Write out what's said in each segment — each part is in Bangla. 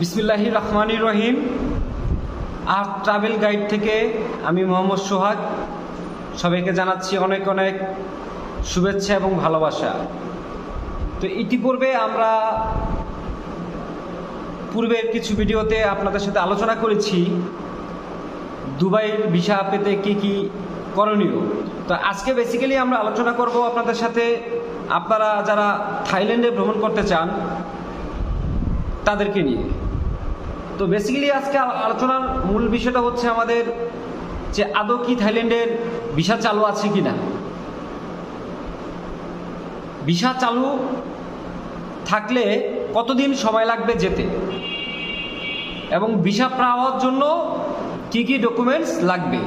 বিসমিল্লাহি রহমানির রহিম। আর ট্রাভেল গাইড থেকে আমি মোহাম্মদ সোহাগ। সবাইকে জানাচ্ছি অনেক অনেক শুভেচ্ছা এবং ভালোবাসা। তো ইতিপূর্বে আমরা পূর্বের কিছু ভিডিওতে আপনাদের সাথে আলোচনা করেছি দুবাইয়ের ভিসা পেতে কি কি করণীয়। তো আজকে বেসিক্যালি আমরা আলোচনা করব আপনাদের সাথে। আপনারা যারা থাইল্যান্ডে ভ্রমণ করতে চান, তাদেরকে নিয়ে। তো বেসিক্যালি আজকে আলোচনার মূল বিষয়টা হচ্ছে আমাদের যে আদৌ কি থাইল্যান্ডের ভিসা চালু আছে কি না ভিসা চালু থাকলে কতদিন সময় লাগবে যেতে? এবং ভিসা পাওয়ার জন্য কি কি ডকুমেন্টস লাগবে?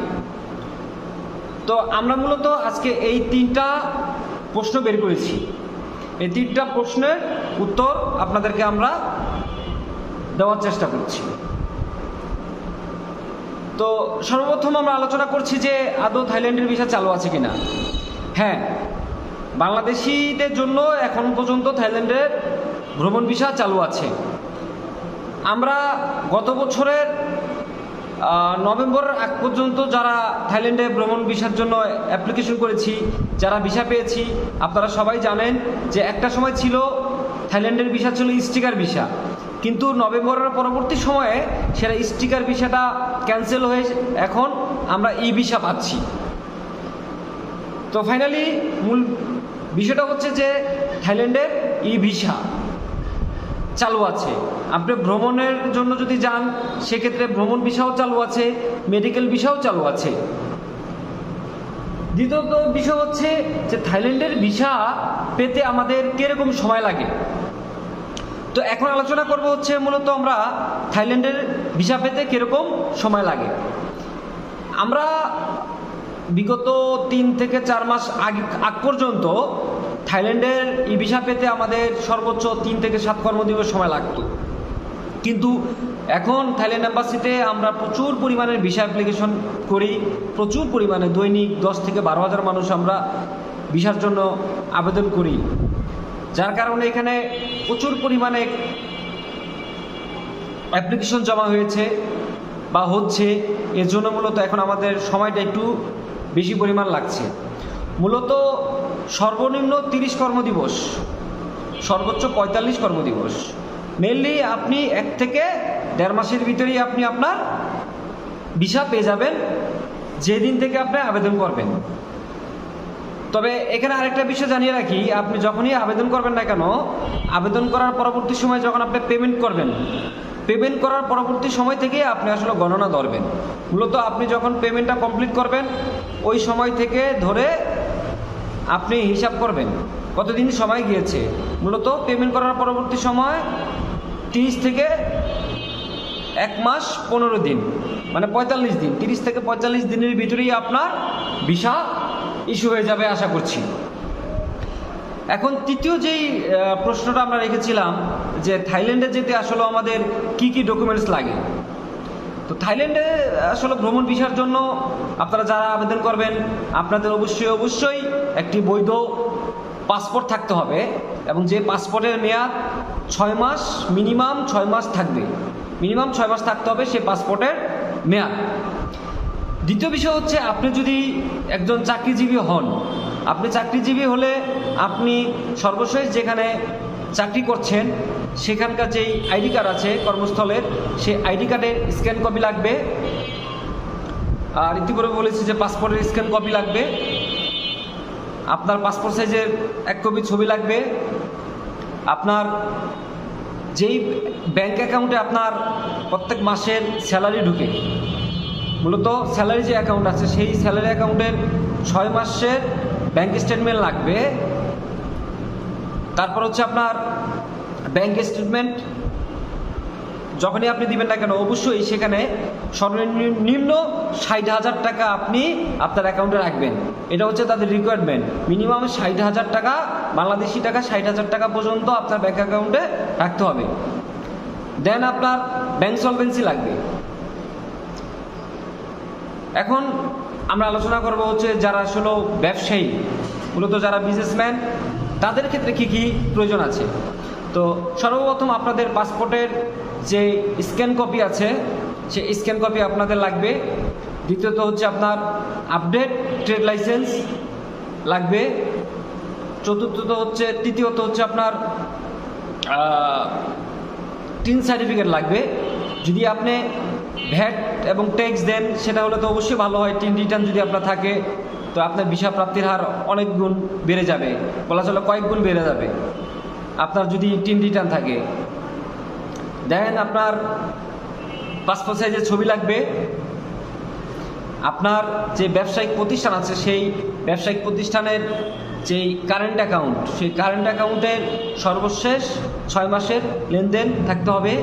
তো আমরা মূলত আজকে এই তিনটা প্রশ্ন বের করেছি। এই তিনটা প্রশ্নের উত্তর আপনাদেরকে আমরা দেওয়ার চেষ্টা করছি। তো সর্বপ্রথম আমরা আলোচনা করছি যে আদৌ থাইল্যান্ডের ভিসা চালু আছে কিনা। হ্যাঁ বাংলাদেশিদের জন্য এখন পর্যন্ত থাইল্যান্ডের ভ্রমণ ভিসা চালু আছে। আমরা গত বছরের নভেম্বর আগ পর্যন্ত যারা থাইল্যান্ডে ভ্রমণ ভিসার জন্য অ্যাপ্লিকেশন করেছি, যারা ভিসা পেয়েছি, আপনারা সবাই জানেন যে একটা সময় ছিল থাইল্যান্ডের ভিসা ছিল স্টিকার ভিসা। কিন্তু নভেম্বরের পরবর্তী সময়ে সেটা স্টিকার ভিসাটা ক্যান্সেল হয়ে এখন আমরা ই ভিসা পাচ্ছি। তো ফাইনালি মূল বিষয়টা হচ্ছে যে থাইল্যান্ডের ই ভিসা চালু আছে। আপনি ভ্রমণের জন্য যদি যান, সেক্ষেত্রে ভ্রমণ ভিসাও চালু আছে, মেডিকেল ভিসাও চালু আছে। দ্বিতীয়ত বিষয় হচ্ছে যে থাইল্যান্ডের ভিসা পেতে আমাদের কীরকম সময় লাগে? তো এখন আলোচনা করব হচ্ছে মূলত আমরা থাইল্যান্ডের ভিসা পেতে কীরকম সময় লাগে। আমরা বিগত তিন থেকে চার মাস আগে, আগ পর্যন্ত থাইল্যান্ডের ই ভিসা পেতে আমাদের সর্বোচ্চ তিন থেকে সাত কর্মদিবস সময় লাগতো। কিন্তু এখন থাইল্যান্ড এম্বাসিতে আমরা প্রচুর পরিমাণের ভিসা অ্যাপ্লিকেশন করি, প্রচুর পরিমাণে দৈনিক দশ থেকে বারো হাজার মানুষ আমরা ভিসার জন্য আবেদন করি। যার কারণে এখানে প্রচুর পরিমাণে অ্যাপ্লিকেশন জমা হয়েছে বা হচ্ছে। এর জন্য মূলত এখন আমাদের সময়টা একটু বেশি পরিমাণ লাগছে। মূলত সর্বনিম্ন তিরিশ কর্মদিবস, সর্বোচ্চ পঁয়তাল্লিশ কর্মদিবস। মেনলি আপনি এক থেকে দেড় মাসের ভিতরেই আপনি আপনার ভিসা পেয়ে যাবেন, যেদিন থেকে আপনি আবেদন করবেন। তবে এখানে আরেকটা বিষয় জানিয়ে রাখি, আপনি যখনই আবেদন করবেন না কেন, আবেদন করার পরবর্তী সময় যখন আপনি পেমেন্ট করবেন পেমেন্ট করার পরবর্তী সময় থেকে আপনি আসলে গণনা ধরবেন। মূলত আপনি যখন পেমেন্টটা কমপ্লিট করবেন, ওই সময় থেকে ধরে আপনি হিসাব করবেন, কতদিন সময় গিয়েছে। মূলত পেমেন্ট করার পরবর্তী সময় তিরিশ থেকে এক মাস পনেরো দিন মানে পঁয়তাল্লিশ দিন, তিরিশ থেকে পঁয়তাল্লিশ দিনের ভিতরেই আপনার ভিসা ইস্যু হয়ে যাবে আশা করছি। এখন তৃতীয় যেই প্রশ্নটা আমরা রেখেছিলাম যে থাইল্যান্ডে যেতে আসলে আমাদের কি কি ডকুমেন্টস লাগে? তো থাইল্যান্ডে আসলে ভ্রমণ ভিসার জন্য আপনারা যারা আবেদন করবেন, আপনাদের অবশ্যই অবশ্যই একটি বৈধ পাসপোর্ট থাকতে হবে এবং যে পাসপোর্টের মেয়াদ ছয় মাস মিনিমাম ছয় মাস থাকবে। মিনিমাম ছয় মাস থাকতে হবে সেই পাসপোর্টের মেয়াদ। দ্বিতীয় বিষয় হচ্ছে আপনি যদি একজন চাকরিজীবী হন, আপনি চাকরিজীবী হলে আপনি সর্বশেষ যেখানে চাকরি করছেন, সেখানকার যেই আইডি কার্ড আছে কর্মস্থলের, সেই আইডি কার্ডের স্ক্যান কপি লাগবে। আর ইতিপূর্বে বলেছি যে পাসপোর্টের স্ক্যান কপি লাগবে। আপনার পাসপোর্ট সাইজের এক কপি ছবি লাগবে। আপনার যেই ব্যাংক অ্যাকাউন্টে আপনার প্রত্যেক মাসের স্যালারি ঢুকে মূলত স্যালারি যে অ্যাকাউন্ট আছে, সেই স্যালারি অ্যাকাউন্টের ছয় মাসের ব্যাংক স্টেটমেন্ট লাগবে। তারপর হচ্ছে আপনার ব্যাংক স্টেটমেন্ট যখনই আপনি দিবেন না কেন, অবশ্যই সেখানে সর্বনিম্ন ষাট হাজার টাকা আপনি আপনার অ্যাকাউন্টে রাখবেন। এটা হচ্ছে তাদের রিকোয়ারমেন্ট মিনিমাম ষাট হাজার টাকা, বাংলাদেশি টাকা ষাট হাজার টাকা পর্যন্ত আপনার ব্যাংক অ্যাকাউন্টে রাখতে হবে। দেন আপনার ব্যাংক সলভেন্সি লাগবে। এখন আমরা আলোচনা করব হচ্ছে যারা আসলে ব্যবসায়ী, মূলত যারা বিজনেসম্যান তাদের ক্ষেত্রে কি কি প্রয়োজন আছে? তো সর্বপ্রথম আপনাদের পাসপোর্টের যে স্ক্যান কপি আছে, সেই স্ক্যান কপি আপনাদের লাগবে। দ্বিতীয়ত হচ্ছে আপনার আপডেট ট্রেড লাইসেন্স লাগবে। চতুর্থত হচ্ছে, তৃতীয়ত হচ্ছে আপনার টিন সার্টিফিকেট লাগবে। যদি আপনি ভ্যাট এবং ট্যাক্স দেন, সেটা হলে তো অবশ্যই ভালো হয়। টিন রিটার্ন যদি আপনার থাকে, তো আপনার ভিসা প্রাপ্তির হার অনেক গুণ বেড়ে যাবে। বলা চলে কয়েক গুণ বেড়ে যাবে। আপনার যদি টিন রিটার্ন থাকে। দেন আপনার পাসপোর্ট সাইজের ছবি লাগবে। আপনার যে ব্যবসায়িক প্রতিষ্ঠান আছে, সেই ব্যবসায়িক প্রতিষ্ঠানের যেই কারেন্ট অ্যাকাউন্ট সেই কারেন্ট অ্যাকাউন্টের সর্বশেষ ছয় মাসের লেনদেন থাকতে হবে।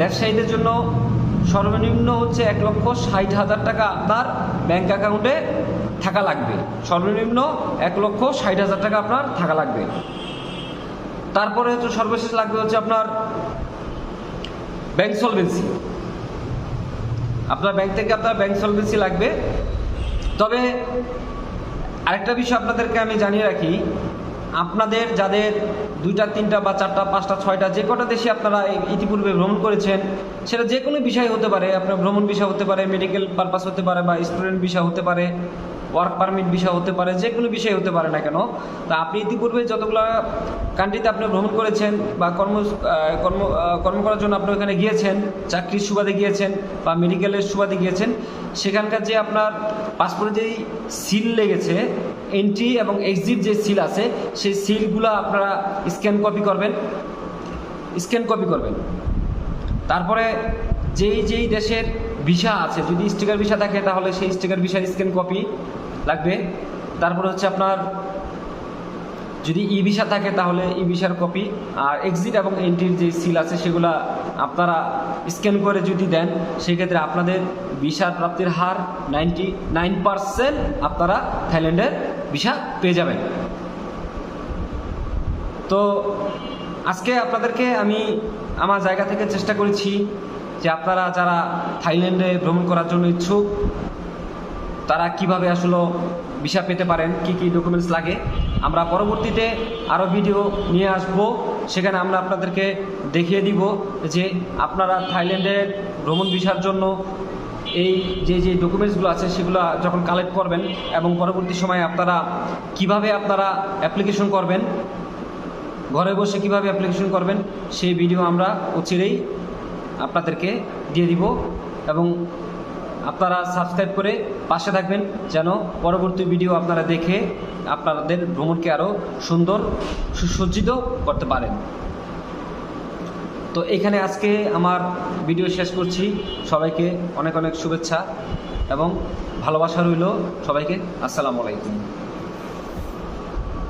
ব্যবসায়ীদের জন্য সর্বনিম্ন হচ্ছে এক লক্ষ ষাট হাজার টাকা আপনার ব্যাংক অ্যাকাউন্টে থাকা লাগবে। সর্বনিম্ন এক লক্ষ ষাট হাজার টাকা আপনার থাকা লাগবে। তারপরে হচ্ছে সর্বশেষ লাগবে হচ্ছে আপনার ব্যাংক সলভেন্সি আপনার ব্যাংক থেকে আপনার ব্যাংক সলভেন্সি লাগবে। তবে আরেকটা বিষয় আপনাদেরকে আমি জানিয়ে রাখি আপনাদের যাদের দুইটা, তিনটা বা চারটা, পাঁচটা, ছয়টা যে কটা দেশে আপনারা ইতিপূর্বে ভ্রমণ করেছেন, সেটা যে কোনো বিষয় হতে পারে। আপনার ভ্রমণ বিষয় হতে পারে মেডিকেল পারপাস হতে পারে বা স্টুডেন্ট বিষয় হতে পারে ওয়ার্ক পারমিট বিষয় হতে পারে, যে কোনো বিষয় হতে পারে না কেন। তা আপনি ইতিপূর্বে যতগুলো কান্ট্রিতে আপনি ভ্রমণ করেছেন বা কর্ম কর্ম কর্ম করার জন্য আপনি ওখানে গিয়েছেন, চাকরির সুবাদে গিয়েছেন বা মেডিকেলের সুবাদে গিয়েছেন, সেখানকার যে আপনার পাসপোর্টে যেই সিল লেগেছে এন্ট্রি এবং এক্সিট যে সিল আছে, সেই সিলগুলো আপনারা স্ক্যান কপি করবেন। স্ক্যান কপি করবেন। তারপরে যেই যেই দেশের ভিসা আছে, যদি স্টিকার ভিসা থাকে, তাহলে সেই স্টিকার ভিসার স্ক্যান কপি লাগবে। তারপরে হচ্ছে আপনার, যদি ই ভিসা থাকে, তাহলে ই ভিসার কপি আর এক্সিট এবং এন্ট্রির যে সিল আছে, সেগুলো আপনারা স্ক্যান করে যদি দেন, সেক্ষেত্রে আপনাদের ভিসার প্রাপ্তির হার নাইনটি নাইন পারসেন্ট আপনারা থাইল্যান্ডের ভিসা পেয়ে যাবেন। তো আজকে আপনাদেরকে আমি আমার জায়গা থেকে চেষ্টা করেছি যে আপনারা যারা থাইল্যান্ডে ভ্রমণ করার জন্য ইচ্ছুক, তারা কীভাবে আসলে ভিসা পেতে পারেন, কি কি ডকুমেন্টস লাগে, আমরা পরবর্তীতে আরও ভিডিও নিয়ে আসব, সেখানে আমরা আপনাদেরকে দেখিয়ে দিব যে আপনারা থাইল্যান্ডের ভ্রমণ ভিসার জন্য এই যে যে ডকুমেন্টসগুলো আছে, সেগুলো যখন কালেক্ট করবেন এবং পরবর্তী সময়ে আপনারা কীভাবে আপনারা অ্যাপ্লিকেশন করবেন, ঘরে বসে কীভাবে অ্যাপ্লিকেশন করবেন, সেই ভিডিও আমরা অচিরেই আপনাদেরকে দিয়ে দিব এবং আপনারা সাবস্ক্রাইব করে পাশে থাকবেন যেন পরবর্তী ভিডিও আপনারা দেখে আপনাদের ভ্রমণকে আরও সুন্দর, সুসজ্জিত করতে পারেন। তো এখানে আজকে আমার ভিডিও শেষ করছি। সবাইকে অনেক অনেক শুভেচ্ছা এবং ভালোবাসা রইল। সবাইকে আসসালামু আলাইকুম।